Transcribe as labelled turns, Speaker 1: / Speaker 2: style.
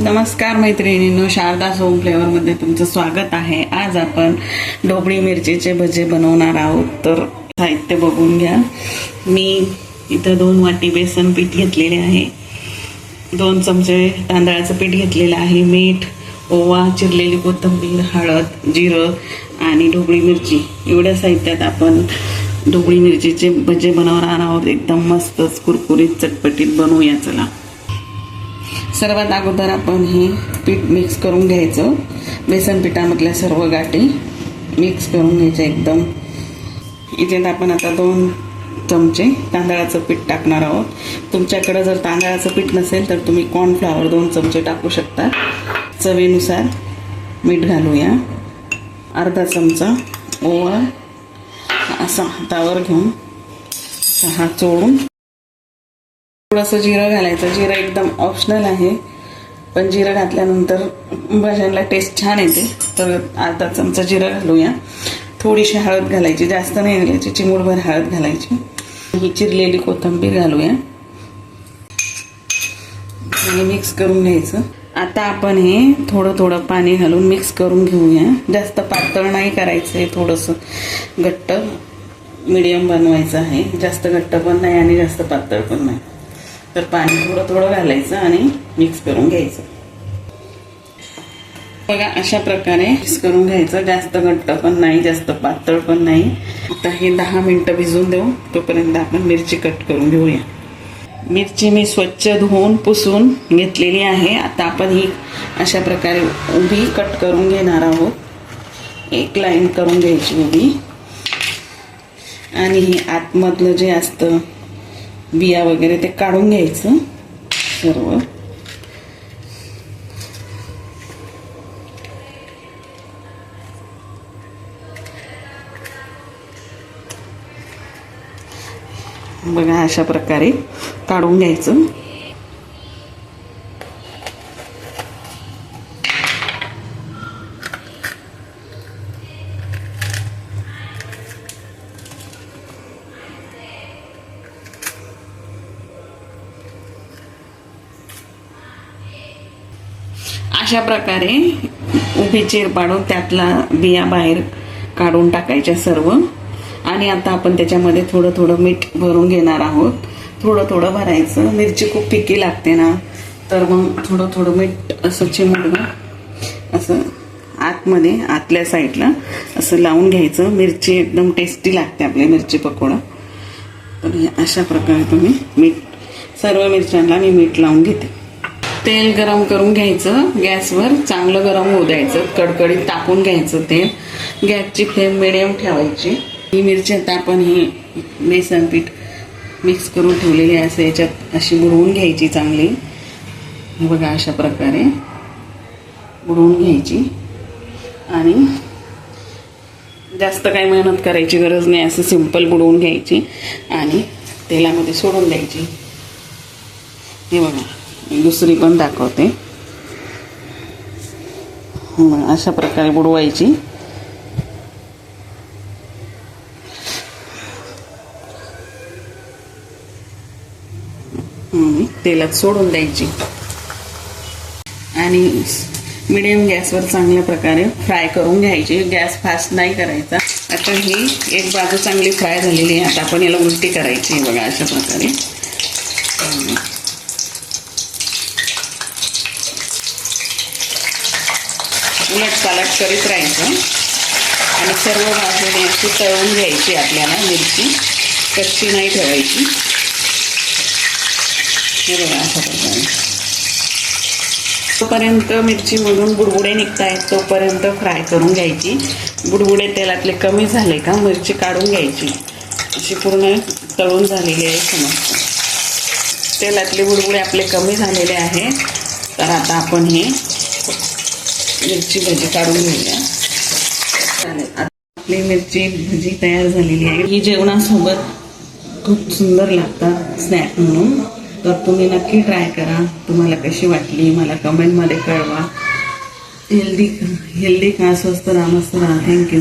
Speaker 1: नमस्कार मैत्रिणींनो शारदा सोम फ्लेवरमध्ये तुमचं स्वागत आहे. आज आपण ढोबळी मिरचीचे भजे बनवणार आहोत. तर साहित्य बघून घ्या. मी इथं दोन वाटी बेसन पीठ घेतलेले आहे. दोन चमचे तांदळाचं पीठ घेतलेलं आहे. मीठ ओवा चिरलेली कोथिंबीर हळद जिरं आणि ढोबळी मिरची. एवढ्या साहित्यात आपण ढोबळी मिरचीचे भजे बनवणार आहोत. एकदम मस्तच कुरकुरीत चटपटीत बनवूया. चला. सर्वात अगोदर आपण हे पीठ मिक्स करून घ्यायचं. बेसन पिठामधल्या सर्व गाठी मिक्स करून घ्यायच्या एकदम. इथे आपण आता दोन चमचे तांदळाचं पीठ टाकणार आहोत. तुमच्याकडं जर तांदळाचं पीठ नसेल तर तुम्ही कॉर्नफ्लावर दोन चमचे टाकू शकता. चवीनुसार मीठ घालूया. अर्धा चमचा ओवा. असा हातावर घेऊन असा हात चोळून थोडंसं जिरं घालायचं. जिरं एकदम ऑप्शनल आहे. पण जिरं घातल्यानंतर भजनला टेस्ट छान येते. तर अर्धा चमचा जिरं घालूया. थोडीशी हळद घालायची. जास्त नाही घालायची. चिमूडभर हळद घालायची. ही चिरलेली कोथिंबीर घालूया. आणि मिक्स करून घ्यायचं. आता आपण हे थोडं थोडं पाणी घालून मिक्स करून घेऊया. जास्त पातळ नाही करायचं आहे थोडंसं घट्ट मिडियम बनवायचं आहे. जास्त घट्ट पण नाही आणि जास्त पातळ पण नाही. तर पाणी थोडं थोडं घालायचं आणि मिक्स करून घ्यायचं. बघा अशा प्रकारे मिक्स करून घ्यायचं. जास्त घट्ट पण नाही जास्त पातळ पण नाही. आता हे दहा मिनटं भिजून देऊ. तोपर्यंत आपण मिरची कट करून घेऊया. मिरची मी स्वच्छ धुवून पुसून घेतलेली आहे. आता आपण ही अशा प्रकारे उभी कट करून घेणार आहोत. एक लाईन करून घ्यायची उभी. आणि ही आतमधलं जे असतं बिया वगैरे ते काढून घ्यायचं सर्व. बघा अशा प्रकारे काढून घ्यायचं. अशा प्रकारे उभी चीर पाडून त्यातला बिया बाहेर काढून टाकायच्या सर्व. आणि आता आपण त्याच्यामध्ये थोडं थोडं मीठ भरून घेणार आहोत. थोडं थोडं भरायचं. मिरची खूप पिकी लागते ना तर मग थोडं थोडं मीठ असं चिमडलं असं आतमध्ये आतल्या साईडला असं लावून घ्यायचं. मिरची एकदम टेस्टी लागते आपल्या मिरची पकोडा. तर अशा प्रकारे तुम्ही मीठ सर्व मिरच्यांना मी मीठ लावून घेते. तेल गरम करून घ्यायचं गॅसवर चांगलं गरम होऊ द्यायचं कडकडीत टाकून घ्यायचं तेल. गॅसची फ्लेम मिडियम ठेवायची. ही मिरची आता आपण ही बेसन पीठ मिक्स करून ठेवलेली असं याच्यात अशी बुडवून घ्यायची चांगली. बघा अशा प्रकारे बुडवून घ्यायची. आणि जास्त काही मेहनत करायची गरज नाही असं सिंपल बुडवून घ्यायची. आणि तेलामध्ये सोडून द्यायची. हे बघा. दुसरी पण दाखवते. अशा प्रकारे बुडवायची. तेलात सोडून द्यायची. आणि मिडियम गॅसवर चांगल्या प्रकारे फ्राय करून घ्यायची. गॅस फास्ट नाही करायचा. आता ही एक बाजू चांगली फ्राय झालेली आहे. आता आपण याला उलटी करायची आहे बघा अशा प्रकारे. उलट पालट करीत राहायचं. आणि सर्व भाजणी अशी तळून घ्यायची आपल्याला मिरची. कच्ची नाही ठेवायची. हे बघा असं प्रकारे. तोपर्यंत मिरचीमधून बुडबुडे निघतायत तोपर्यंत फ्राय करून घ्यायची. बुडबुडे तेलातले कमी झाले का मिरची काढून घ्यायची. अशी पूर्ण तळून झालेली आहे समजतं तेलातले बुडबुडे आपले कमी झालेले आहेत तर आता आपण हे मिरची भजी काढून घेऊया. चालेल आता आपली मिरची भजी तयार झालेली आहे. ही जेवणासोबत खूप सुंदर लागतात स्नॅक म्हणून. तर तुम्ही नक्की ट्राय करा. तुम्हाला कशी वाटली मला कमेंटमध्ये कळवा. हेल्दी हेल्दी का स्वस्त राहा. मस्त राहा थँक्यू